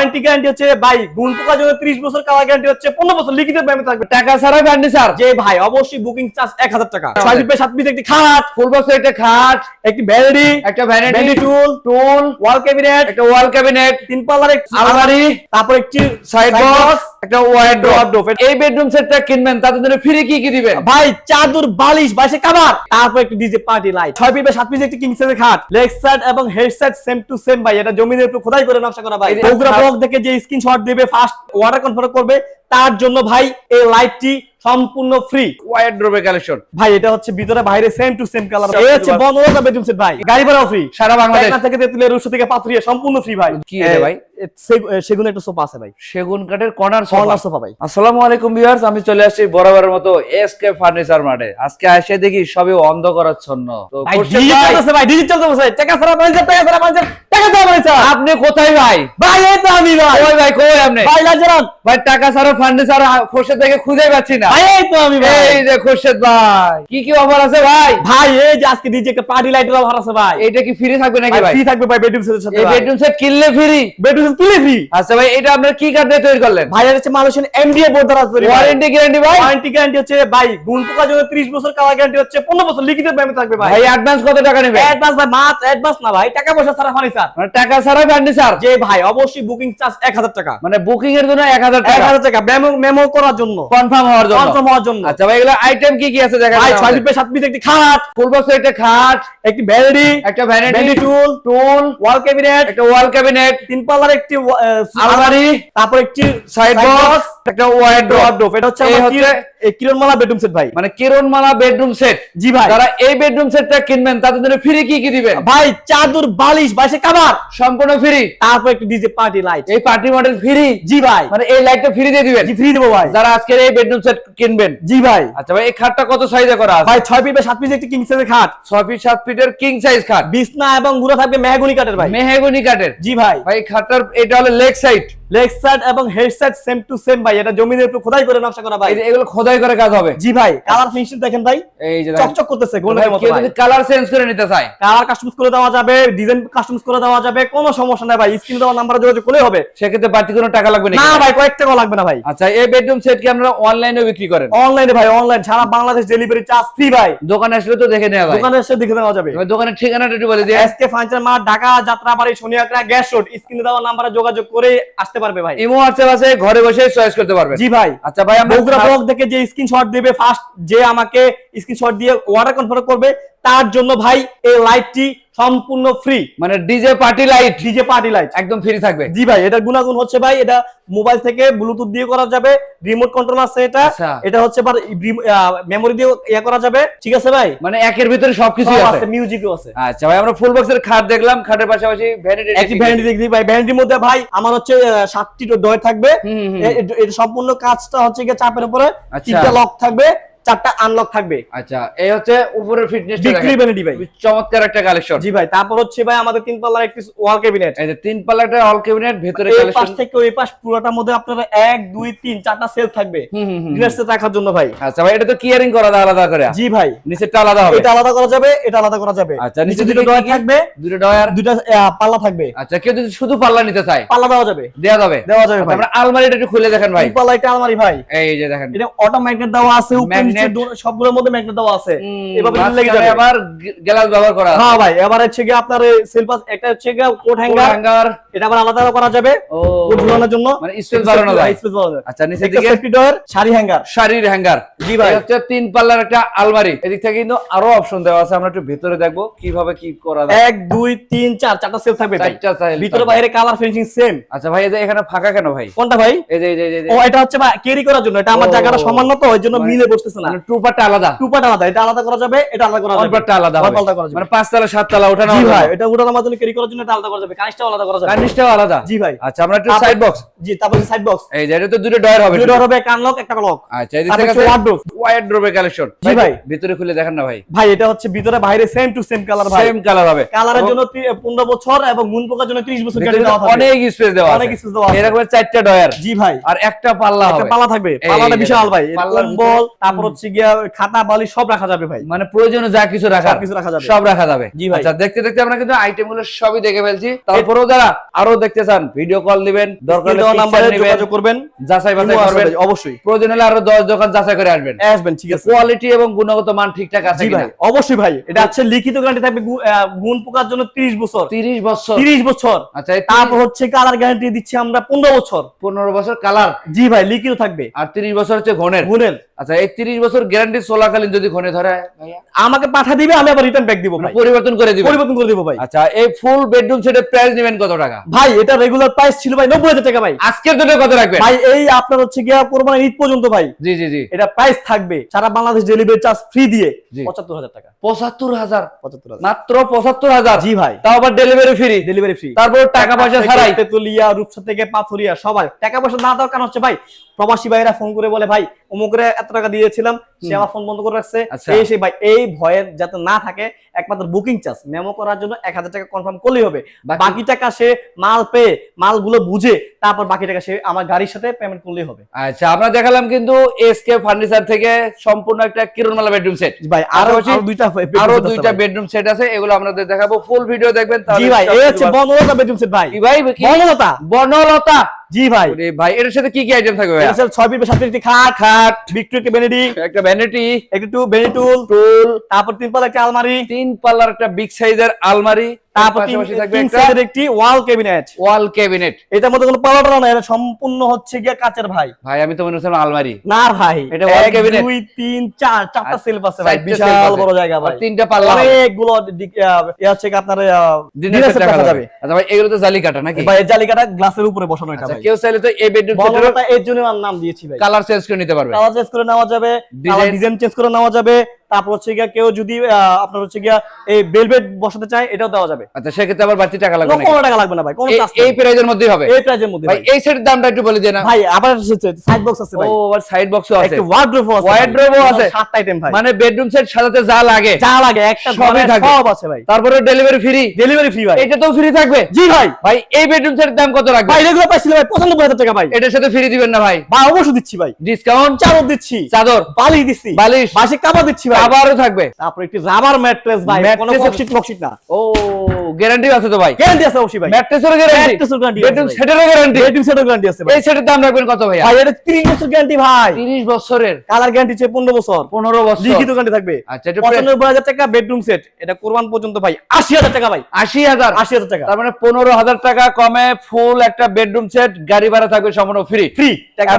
Warranty guarantee হচ্ছে ভাই গুণ পোকার জন্য 30 বছর কালার গ্যারান্টি হচ্ছে 15 বছর লিখিত ব্যায়ামে থাকবে। টাকা ছাড়া গ্যারান্টি স্যার যে ভাই অবশ্যই বুকিং চার্জ 1000 টাকা। 6 পিস 7 পিস একটি খাট ফুল বক্স একটা খাট একটি ভ্যানিটি একটা ভ্যানিটি ভ্যানিটি টুল টুল ওয়াল ক্যাবিনেট একটা ওয়াল ক্যাবিনেট তিন পাল্লার একটি আলমারি, তারপর একটি সাইড বক্স একটা ওয়ার্ড্রপ। এই বেডরুম সেটটা কিনবেন তাদের জন্য ফ্রি কি কি দিবেন? ভাই চাদর বালিশ বাইশে কাবার। তারপর একটা ডিজে পার্টি লাইট ছয় পিপে সাত পিস একটি কিং সাইজের খাট। লেগ সাইড এবং head side same to same ভাই। এটা জমিনের উপর খোদাই করে নকশা করা ভাই। বগুড়া ব্লক থেকে যে স্ক্রিনশট দিবে ফার্স্ট ওয়াটার কনফার্ম করবে। তার জন্য ভাই এই লাইটটি সম্পূর্ণ ফ্রি ওয়াইড ওয়ার্ড্রপের কালেকশন ভাই এটা হচ্ছে ভিতরে বাইরে সেম টু সেম কালার এই হচ্ছে বনরতা বেডরুম সেট ভাই। গাড়ি ভাড়াও ফ্রি সারা বাংলাদেশ। থেকে তেতুলিয়া রুশো থেকে পাথরিয়া সম্পূর্ণ ফ্রি ভাই। কি এটা ভাই? সেগুন একটা সোফা আছে ভাই। সেগুন কাঠের কর্নার কর্নার সোফা ভাই। আসসালামু আলাইকুম ভিউয়ার্স আমি চলে আসছি বরাবরের মতো এসকে ফার্নিচার মাঠে আজকে এসে দেখি সবই অন্ধ করাচ্ছন্ন তো ভাই ডিজিটাল আছে ভাই ডিজিটাল তো ভাই টাকা ছাড়া পয়সা টাকা ছাড়া পয়সা টাকা ছাড়া পয়সা আপনি কোথায় ভাই? ভাই এই তো আমি ভাই। কই ভাই কই আপনি? ভাই লাজরান ভাই টাকা ছাড়া ফার্নিচার খোরশেদ থেকে খুঁজে পাচ্ছি না। এই তো আমি ভাই। এই যে খোরশেদ ভাই কি কি অফার আছে ভাই? ভাই এই যে আজকে ডিজে একটা পার্টি লাইটের অফার আছে ভাই। এইটা কি ফ্রি থাকবে নাকি ভাই ফ্রি থাকবে ভাই বেডরুম সেটের সাথে এই বেডরুম সেট কিনলে ফ্রি বেডরুম সেট কিনে ফ্রি আচ্ছা ভাই এটা আপনার কি কার্ড দিয়ে তৈরি করলেন? ভাই এর হচ্ছে মালয়েশিয়ান এমডিএ বোর্ড দ্বারা তৈরি ওয়ারেন্টি গ্যারান্টি ভাই? ওয়ারেন্টি গ্যারান্টি হচ্ছে ভাই গুণ পোকার জন্য 30 বছর কালার গ্যারান্টি হচ্ছে 15 বছর লিখিত ব্যায়ামে থাকবে ভাই। ভাই অ্যাডভান্স কত টাকা নেবে অ্যাডভান্স ভাই মাত্র অ্যাডভান্স না ভাই টাকা পয়সা ছাড়া ফার্নিচার মানে টাকা ছাড়া ফার্নিচার যে ভাই অবশ্যই বুকিং চার্জ 1000 টাকা। মানে বুকিং এর জন্য 1000 টাকা। 1000 টাকা মেমো মেমো করার জন্য। কনফার্ম হওয়ার জন্য। কনফার্ম হওয়ার জন্য। আচ্ছা ভাই এগুলো আইটেম কি কি আছে দেখা ভাই 6 পিস 7 পিস একটি খাট ফুল বক্স একটা খাট একটি ভ্যানিটি একটা ভ্যানিটি টুল টুল ওয়াল ক্যাবিনেট একটা ওয়াল ক্যাবিনেট তিন পাল্লার একটি আলমারি, তারপর একটি সাইড বক্স একটা ওয়ার্ড্রপ ড্রপ এটা হচ্ছে কিরণমালা বেডরুম সেট ভাই। মানে কিরণমালা বেডরুম সেট জি ভাই। যারা এই বেডরুম সেটটা কিনবেন তাদের জন্য ফ্রি কি কি দিবেন? ভাই চাদর বালিশ বাইশে কাবার সম্পূর্ণ ফ্রি তারপর একটি ডিজে পার্টি লাইট এই পার্টি মডেল ফ্রি জি ভাই। মানে এই লাইটটা ফ্রি দিয়ে দিবেন? জি ফ্রি দেবো ভাই। যারা আজকের এই বেডরুম সেট কিনবেন? জি ভাই। আচ্ছা ভাই এই খাটটা কত সাইজে করা আছে? ভাই ছয় পিস সাত পিস একটি কিং সাইজের খাট। ছয় ফিট সাত ফিটের কিং সাইজ খাট। বিছনা এবং গুঁড়ো থাকবে মেহগুনি কাঠের ভাই। মেহেগুনি কাঠের। জি ভাই। ভাই খাটটার এটা হলো লেগ সাইড লেগ সাইড এবং head side same to same ভাই এটা জমিনের উপর খোদাই করে নকশা করা ভাই। এগুলো খোদাই করে কাজ হবে। জি ভাই কালার ফিনিশিং দেখেন ভাই এই যে চকচক করতেছে গোল্ডের মতো কেউ যদি কালার চেঞ্জ করে নিতে চায়। কালার কাস্টমাইজ করে দেওয়া যাবে ডিজাইন কাস্টমাইজ করে দেওয়া যাবে কোনো সমস্যা নাই ভাই স্ক্রিন দেওয়া নাম্বারে যোগাযোগ করলে হবে। সেক্ষেত্রে বাড়তি কোনো টাকা লাগবে না না ভাই কয়েক টাকা লাগবে না ভাই। আচ্ছা এই বেডরুম সেট কি আপনারা অনলাইনে বিক্রি করেন? অনলাইনে ভাই অনলাইন সারা বাংলাদেশ ডেলিভারি চার্জ ফ্রি ভাই। দোকানে আসলে তো দেখে নেওয়া দোকানে এসে দেখে দেওয়া যাবে। দোকানের ঠিকানাটা একটু বলে দিয়ে SK furniture mart Dhaka Jatrabari Shonir Akhra gas road স্ক্রিনে দেওয়া নাম্বারে যোগাযোগ করে আসতে পারবে ভাই। ইমো হোয়াটসঅ্যাপ আছে ঘরে বসে চয়েস করতে পারবে। জি ভাই। আচ্ছা ভাই আমরা বগুড়া ব্লগ থেকে যে স্ক্রিনশট দিবে ফার্স্ট যে আমাকে স্ক্রিনশট দিয়ে অর্ডার কনফার্ম করবে তার জন্য ভাই এই লাইটটি সম্পূর্ণ ফ্রি মানে DJ party light DJ party light একদম ফ্রি থাকবে। জি ভাই এটা গুণাগুণ হচ্ছে ভাই এটা মোবাইল থেকে ব্লুটুথ দিয়ে করা যাবে রিমোট কন্ট্রোল আছে এটা। আচ্ছা। এটা হচ্ছে মেমোরি দিয়ে ইয়ে করা যাবে ঠিক আছে ভাই? মানে একের ভিতরে সবকিছু আছে। মিউজিকও আছে। আচ্ছা ভাই আমরা ফুল বক্সের খাট দেখলাম খাটের পাশাপাশি ভ্যানিটি একটি ভ্যানিটি দেখি ভাই ভ্যানিটির মধ্যে ভাই আমার হচ্ছে সাতটি ডয় থাকবে। এটা সম্পূর্ণ কাজটা হচ্ছে গিয়ে চাপের উপরে আচ্ছা। তিনটা লক থাকবে। চারটা আনলক থাকবে। আচ্ছা এই হচ্ছে উপরের ফিটনেস বিক্রি ভ্যানিটি ভাই। চমৎকার একটা কালেকশন জি ভাই তারপর হচ্ছে ভাই আমাদের তিন পাল্লার একটি ওয়াল ক্যাবিনেট এই যে তিন পাল্লাটা অল ক্যাবিনেট ভেতরে এই পাশ থেকে ওই পাশ পুরোটার মধ্যে আপনারা এক দুই তিন চারটা সেল থাকবে। রাখার জন্য ভাই। আচ্ছা ভাই এটা তো কিয়ারিং করা আলাদা করে। জি ভাই। নিচেরটা আলাদা হবে। এটা আলাদা করা যাবে এটা আলাদা করা যাবে। আচ্ছা, নিচে দুটো ডয়ার? থাকবে। দুটো ডয়ার দুটা পাল্লা থাকবে। আচ্ছা কেউ যদি শুধু পাল্লা নিতে চায় পাল্লা দেওয়া যাবে। দেওয়া যাবে। দেওয়া যাবে আচ্ছা, ভাই। আমরা আলমারিটা একটু খুলে দেখেন ভাই। পাল্লা একটা আলমারি ভাই। এই যে দেখেন। এটা অটো ম্যাগনেট দেওয়া আছে উপরে সবগুলোর মধ্যে ম্যাগনেট দেওয়া আছে। এভাবে লেগে যাবে। আবার গ্লাস ব্যবহার করা। হ্যাঁ ভাই এবার হচ্ছে কি আপনার সেলপাস একটা হচ্ছে কি কোট হ্যাঙ্গার। হ্যাঙ্গার। এটা আবার আলাদা করা যাবে। কোট ঝুলানোর জন্য। মানে স্পেস বাড়ানো যায়। স্পেস বাড়ানো যায়। আচ্ছা নিচের দিকে। সেফটি ডোর শাড়ি হ্যাঙ্গার শাড়ির হ্যাঙ্গার জি ভাই। হচ্ছে তিন পাল্লার একটা আলমারি। এদিক থেকে কিন্তু আরও অপশন দেওয়া আছে। আমরা একটু ভিতরে দেখব কীভাবে কি করা যায়। এক দুই তিন চার চারটা সেল থাকবে ভিতরে বাইরে কালার ফিনিশিং সেম আচ্ছা ভাই এই যে এখানে ফাঁকা কেন ভাই? কোনটা ভাই? এই যে এই যে ও এটা হচ্ছে ভাই ক্যারি করার জন্য। এটা আমার। জায়গাটা সমান না তো ওই জন্য মানে- মিলে বসতেছে না। মানে টু পার্টটা আলাদা। টু পার্ট আলাদা এটা আলাদা করা যাবে এটা আলাদা করা যাবে। অল্পটা আলাদা হবে। অল্পটা করা যাবে। মানে পাঁচতলা সাততলা ওঠানো জি ভাই এটা উঠানোর মাধ্যমে ক্যারি করার জন্য এটা আলাদা করা যাবে কানিসটাও আলাদা করা যাবে। কার্নিশটাও আলাদা? জি ভাই। আচ্ছা আমরা একটু সাইড বক্স জি তারপর সাইড বক্স এই যে এটা তো দুটো ডয়ার হবে দুটো হবে কান লক একটা লক আচ্ছা এদিক তারপর থেকে হচ্ছে wardrobe। কালেকশন জি ভাই। ভিতরে খুলে দেখেন না ভাই। ভাই এটা হচ্ছে ভিতরে বাইরে সেম টু সেম কালার ভাই। সেম কালার হবে। কালারের জন্য তি- 15 বছর এবং গুণ পোকার জন্য 30 বছর গ্যারান্টি দেওয়া থাকবে অনেক স্পেস দেওয়া অনেক space দেওয়া আছে। এরকম চারটা ডয়ার জি ভাই। আর একটা পাল্লা একটা পাল্লা থাকবে। পাল্লাটা বিশাল ভাই। কম্বল ভিতরে- তারপর হচ্ছে গিয়া খাতা বালি সব রাখা যাবে ভাই। মানে প্রয়োজনীয় যা কিছু রাখার সবকিছু রাখা যাবে। সব রাখা যাবে। জি ভাই। আচ্ছা দেখতে দেখতে আমরা কিন্তু আইটেমগুলো সবই দেখে ফেলছি। তারপরেও যারা আরও দেখতে চান ভিডিও কল দিবেন দরকার হলে নাম্বারে যোগাযোগ করবেন। যাচাই বাছাই করবেন। অবশ্যই। প্রয়োজন হলে আরও দশ দোকান যাচাই করে আসবেন। আসবেন ঠিক আছে। কোয়ালিটি এবং গুণগত মান ঠিকঠাক আছে কিনা? অবশ্যই ভাই। এটা হচ্ছে লিখিত গ্যারান্টি থাকবে গুণ পোকার জন্য 30 বছর। তিরিশ বছর। 30 বছর। আচ্ছা তারপর হচ্ছে কালার গ্যারান্টি দিচ্ছি আমরা 15 বছর। পনেরো বছর কালার জি ভাই লিখিত থাকবে। আর তিরিশ বছর হচ্ছে ঘনের গুণের আচ্ছা এই তিরিশ বছর গ্যারান্টি চলাকালীন যদি ঘনে ধরে আমাকে পাঠা দিবে আমি আবার রিটার্ন ব্যাক দিব ভাই। পরিবর্তন করে দিবেন পরিবর্তন করে দিব ভাই। আচ্ছা এই ফুল বেডরুম সেটের প্রাইস নেবেন কত টাকা? ভাই এটা রেগুলার প্রাইস ছিল ভাই 90000 টাকা ভাই। আজকের জন্য কত রাখবেন? ভাই এই আপনার হচ্ছে গিয়া কোরবানির ঈদ পর্যন্ত ভাই। জি জি জি। এটা প্রাইস থাকবে। সারা বাংলাদেশ ডেলিভারি চার্জ ফ্রি দিয়ে জি। 75000 টাকা। পঁচাত্তর হাজার? 75000 মাত্র পঁচাত্তর হাজার? জি ভাই। তাও আবার ডেলিভারি ফ্রি ডেলিভারি ফ্রি তারপর টাকা পয়সা ছাড়াই। তেতুলিয়া রূপসা থেকে পাথুরিয়া সবাই। টাকা পয়সা না দরকার হচ্ছে ভাই প্রবাসী ভাইরা ফোন করে বলে ভাই অমুকরে এত টাকা দিয়েছিলাম সে আমার ফোন বন্ধ করে রাখছে। আচ্ছা। এই সেই ভাই এই ভয়ের যাতে না থাকে একমাত্র বুকিং চার্জ মেমো করার জন্য এক হাজার টাকা কনফার্ম করলেই হবে। বাকি- টাকা সে মাল পেয়ে মালগুলো বুঝে তারপর বাকি টাকা সে আমার গাড়ির সাথে পেমেন্ট করলেই হবে। আচ্ছা আমরা দেখালাম কিন্তু এসকে ফার্নিচার থেকে সম্পূর্ণ একটা কিরণমালা বেডরুম সেট ভাই আরও দুইটা আরও দুইটা বেডরুম সেট আছে এগুলো আপনাদের দেখাবো। ফুল ভিডিও দেখবেন তাহলে জি ভাই এই হচ্ছে বনলতা বেডরুম সেট ভাই। কি ভাই বনলতা। বনলতা। জি ভাই। ভাই এর সাথে কি কি আইটেম থাকবে ভাই ছয় ফিট বা সাত একটি খাট খাট কে বেনেডি একটা ভ্যানিটি একটু টু বেনিটুল টুল তারপর তিন পাল্লা একটা আলমারি তিন পাল্লার একটা বিগ সাইজের আলমারি তারপর পাশাপাশি থাকবে তিন একটা সাইডের একটি ওয়াল ক্যাবিনেট। ওয়াল ক্যাবিনেট। এটার মধ্যে কোনো এটা সম্পূর্ণ হচ্ছে গিয়ে কাচের ভাই। ভাই আমি তো মনে হচ্ছিলাম আলমারি। না ভাই এটা wall এক, দুই তিন চার চারটা সেলফ আছে ভাই বিশাল বড় জায়গা ভাই। তিনটা পাল্লা অনেকগুলো দিক- আহ, হচ্ছে আপনার রাখা যাবে। আচ্ছা ভাই এগুলো তো জালি কাটা নাকি ভাই গ্লাসের উপরে বসানো এটা আচ্ছা ভাই। কেউ চাইলে তো এই বেডরুম এর জন্য আমার নাম দিয়েছি ভাই। কালার চেঞ্জ করে নিতে পারবে। কালার চেঞ্জ করে নেওয়া যাবে ডিজাইন চেঞ্জ করে নেওয়া যাবে তারপর হচ্ছে গিয়া কেউ যদি আপনার হচ্ছে গিয়া এই বেলভেট বসাতে চায় এটাও দেওয়া যাবে। আচ্ছা সেক্ষেত্রে আবার বাড়তি টাকা লাগবে কোনো কোনো টাকা লাগবে না ভাই কোনো এই- প্রাইজের মধ্যেই হবে? এই প্রাইজের মধ্যে ভাই এই সেটের দামটা একটু বলে দিয়ে না। ভাই আবার সাইড বক্স আছে ভাই। ও আবার সাইড বক্সও আছে। একটা ওয়ার্ড্রোব আছে ভাই। আছে। সাতটা আইটেম ভাই। মানে বেডরুম সেট সাজাতে যা লাগে। যা লাগে একটা সবই ঘরে থাকে। সব আছে ভাই। তারপরে ডেলিভারি ফ্রি ডেলিভারি ফ্রি ভাই। এটা তো ফ্রি থাকবে। জি ভাই। ভাই এই বেডরুম সেটের দাম কত রাখবে ভাই রেগুলার পাইছিল ভাই পঁচানব্বই হাজার টাকা ভাই। এটার সাথে ফ্রি দিবেন না ভাই। ভাই অবশ্যই দিচ্ছি ভাই। ডিসকাউন্ট চাদর দিচ্ছি। চাদর? বালিশ দিচ্ছি। বালিশ? মাসিক কাপড় দিচ্ছি ভাই। আবারও থাকবে। তারপর একটি রাবার ম্যাট্রেস ভাই কোনো Mattress- বক্সিট বক্সিট না। ও গ্যারান্টি আছে তো ভাই। গ্যারান্টি আছে অবশ্যই ভাই। ম্যাট্রেসেরও গ্যারান্টি বেডরুম সেটেরও গ্যারান্টি রেডিং সেটের গ্যারান্টি আছে ভাই। এই সেটের দাম রাখবেন কত ভাইয়া? ভাই এটা 30 বছর গ্যারান্টি ভাই। 30 বছরের। কালার গ্যারান্টি হচ্ছে 15 বছর। 15 বছর। লিখিত গ্যারান্টি থাকবে। আচ্ছা এটা পঁচানব্বই হাজার টাকা বেডরুম সেট এটা কোরবান পর্যন্ত ভাই আশি হাজার টাকা ভাই। 80000 আশি হাজার টাকা। তার মানে পনেরো হাজার টাকা কমে ফুল একটা বেডরুম সেট গাড়ি ভাড়া থাকবে সম্পূর্ণ ফ্রি ফ্রি টাকা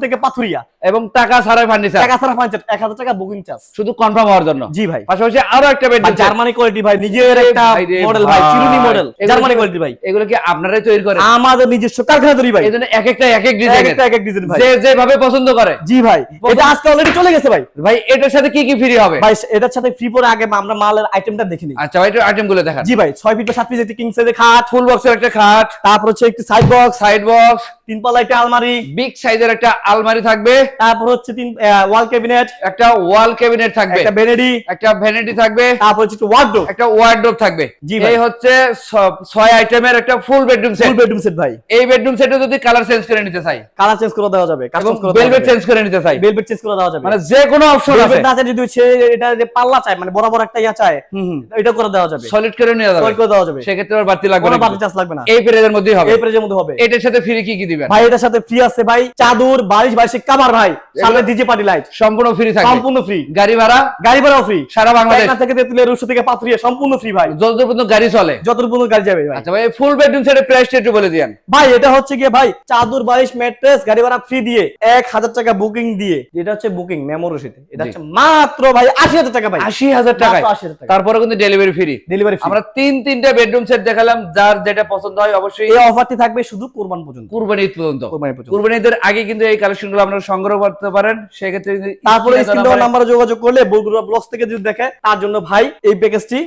থেকে পাথুরিয়া। এবং টাকা ছাড়াই ফার্নিচার টাকা ছাড়া ফার্নিচার এক হাজার টাকা বুকিং শুধু কনফার্ম হওয়ার জন্য। জি ভাই। পাশাপাশি আরও একটা বেডরুম জার্মানি কোয়ালিটি ভাই নিজের একটা মডেল ভাই। চিরুনি মডেল জার্মানি কোয়ালিটি ভাই। এগুলো কি আপনারাই তৈরি করেন? আমাদের নিজস্ব কারখানা তৈরি ভাই। এই জন্য এক একটা এক এক একটা এক এক ডিজাইন ভাই। যে যেভাবে পছন্দ করে। জি ভাই এটা আজকে অলরেডি চলে গেছে ভাই। ভাই এটার সাথে কি কি ফ্রি হবে? ভাই এটার সাথে ফ্রি পরে আগে আমরা মালের আইটেমটা দেখে নিই। আচ্ছা ভাই আইটেমগুলো দেখান। জি ভাই ছয় ফিট বা সাত পিস একটি কিং সাইজের খাট। ফুল বক্সের একটা খাট। তারপর হচ্ছে একটি সাইড বক্স সাইড বক্স তিন পাল্লা একটা আলমারি। বিগ সাইজের একটা আলমারি থাকবে। তারপর হচ্ছে তিন ওয়াল ক্যাবিনেট একটা ওয়াল ক্যাবিনেট থাকবে। একটা বেনেডি একটা ভ্যানিটি থাকবে। তারপর হচ্ছে ওয়ার্ডরোব একটা ওয়ার্ডরোব থাকবে। জি এই হচ্ছে ছয় আইটেমের একটা full bedroom set full bedroom set ভাই। এই বেডরুম সেটে যদি কালার চেঞ্জ করে নিতে চাই। কালার চেঞ্জ করে দেওয়া যাবে। করে চেঞ্জ করে নিতে চাই। চেঞ্জ করে দেওয়া যাবে। মানে যে কোনো অপশন আছে। না যদি সে এটা যে পাল্লা চায় মানে বরাবর একটা ইয়া চায় এটা করে দেওয়া যাবে। সলিড করে নিয়ে যাবে। সলিড করে দেওয়া যাবে। সেক্ষেত্রে আর বাড়তি লাগবে না। বাড়তি চার্জ লাগবে না। এই প্রাইজের মধ্যেই হবে। এই প্রাইজের মধ্যে হবে। এটার সাথে ফ্রি কি কি দিবেন। ভাই এটার সাথে ফ্রি আছে ভাই চাদর ভাই সামনে ডিজে পার্টি লাইট সম্পূর্ণ ফ্রি থাকবে। সম্পূর্ণ ফ্রি গাড়ি ভাড়া? গাড়ি ভাড়াও ফ্রি সারা বাংলাদেশ। থেকে তেতুলিয়া রুশো থেকে পাথরিয়া সম্পূর্ণ ফ্রি ভাই। যতদূর পর্যন্ত গাড়ি চলে। যতটুকু পর্যন্ত গাড়ি যাবে ভাই। আচ্ছা ভাই ফুল বেডরুম সেটের প্রাইসটা একটু বলে দিয়েন। ভাই এটা হচ্ছে গিয়ে ভাই চাদর বালিশ ম্যাট্রেস গাড়ি ভাড়া ফ্রি দিয়ে এক হাজার টাকা বুকিং দিয়ে। যেটা হচ্ছে বুকিং মেমো রসিদে। এটা হচ্ছে মাত্র ভাই আশি হাজার টাকা ভাই। আশি হাজার 80,000 টাকা। তারপরে কিন্তু ডেলিভারি ফ্রি ডেলিভারি ফ্রি আমরা তিন তিনটা বেডরুম সেট দেখালাম যার যেটা পছন্দ হয় অবশ্যই এই অফারটি থাকবে শুধু কোরবান পর্যন্ত। কুরবানি ঈদ পর্যন্ত। কুরবানি ঈদের আগে কিন্তু এই কালেকশনগুলো আপনারা সংগ্রহ করতে পারেন। সেক্ষেত্রে তারপরে স্ক্রিন নাম্বারে- যোগাযোগ করলে বগুড়া ব্লগস থেকে যদি দেখে তার জন্য ভাই এই প্যাকেজটি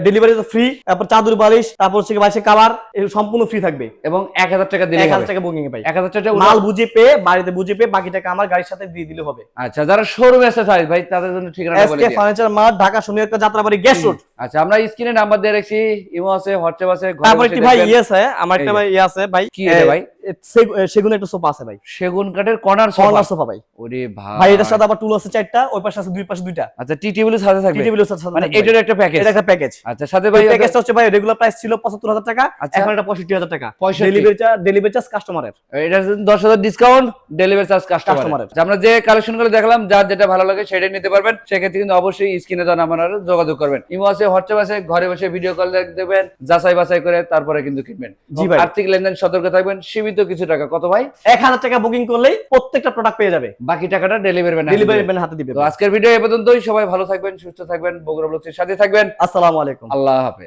ডেলিভারি ফ্রি তারপর চাদর বালিশ তারপর হচ্ছে বাসে কাবার সম্পূর্ণ ফ্রি থাকবে। এবং এক হাজার টাকা দিলে এক হাজার টাকা বুকিং ভাই। এক হাজার টাকা মাল বুঝে পেয়ে বাড়িতে বুঝে পেয়ে বাকি টাকা আমার গাড়ির সাথে দিয়ে দিলে হবে। আচ্ছা যারা শোরুমে এসে চাই ভাই তাদের জন্য ঠিকানা বলে দিন। ফার্নিচার মার্ট ঢাকা শনিবার যাত্রাবাড়ি গ্যাস রোড আচ্ছা আমরা স্ক্রিনে নাম্বার দিয়ে রাখছি ইমো আছে হোয়াটসঅ্যাপ আছে ঘরে তারপর একটি ভাই। ইয়ে আছে আমার একটা ভাই ইয়ে আছে ভাই কি ভাই? সেগুন একটা সোফা আছে ভাই। সেগুন কাঠের কর্নার কর্নার সোফা ভাই। ওরে ভাই। ভাই এটার সাথে আবার টুল আছে চারটা ওই পাশে আছে দুই পাশে দুইটা। আচ্ছা টি টেবিল সাথে থাকবে? টি টেবিল আছে সাথে মানে এটার একটা প্যাকেজ এটা একটা প্যাকেজ আচ্ছা সাথে ভাই প্যাকেজটা হচ্ছে ভাই রেগুলার প্রাইস ছিল পঁচাত্তর হাজার টাকা আচ্ছা। এখন এটা পঁয়ষট্টি হাজার টাকা। 65 ডেলিভারি চার্জ ডেলিভারি চার্জ কাস্টমারের এটা দশ হাজার ডিসকাউন্ট ডেলিভারি চার্জ কাস্টমার Customer-এর। আমরা যে কালেকশনগুলো দেখলাম যার যেটা ভালো লাগে সেটাই নিতে পারবেন। সেক্ষেত্রে কিন্তু অবশ্যই স্ক্রিনে দেওয়া নাম্বার যোগাযোগ করবেন। ইমো আছে হোয়াটসঅ্যাপ আছে ঘরে বসে ভিডিও কল দেখবেন যাচাই বাছাই করে তারপরে কিন্তু কিনবেন। আর্থিক লেনদেন সতর্ক থাকবেন সীমিত কিছু টাকা। কত ভাই? এক হাজার টাকা বুকিং করলেই প্রত্যেকটা প্রোডাক্ট পেয়ে যাবে। বাকি টাকাটা ডেলিভারি ডেলিভারি ম্যান হাতে দিবে। তো আজকের ভিডিও এ পর্যন্তই। সবাই ভালো থাকবেন সুস্থ থাকবেন। বগুড়া ব্লকের সাথে থাকবেন। আসসালামু আলাইকুম। আল্লাহ হাফেজ।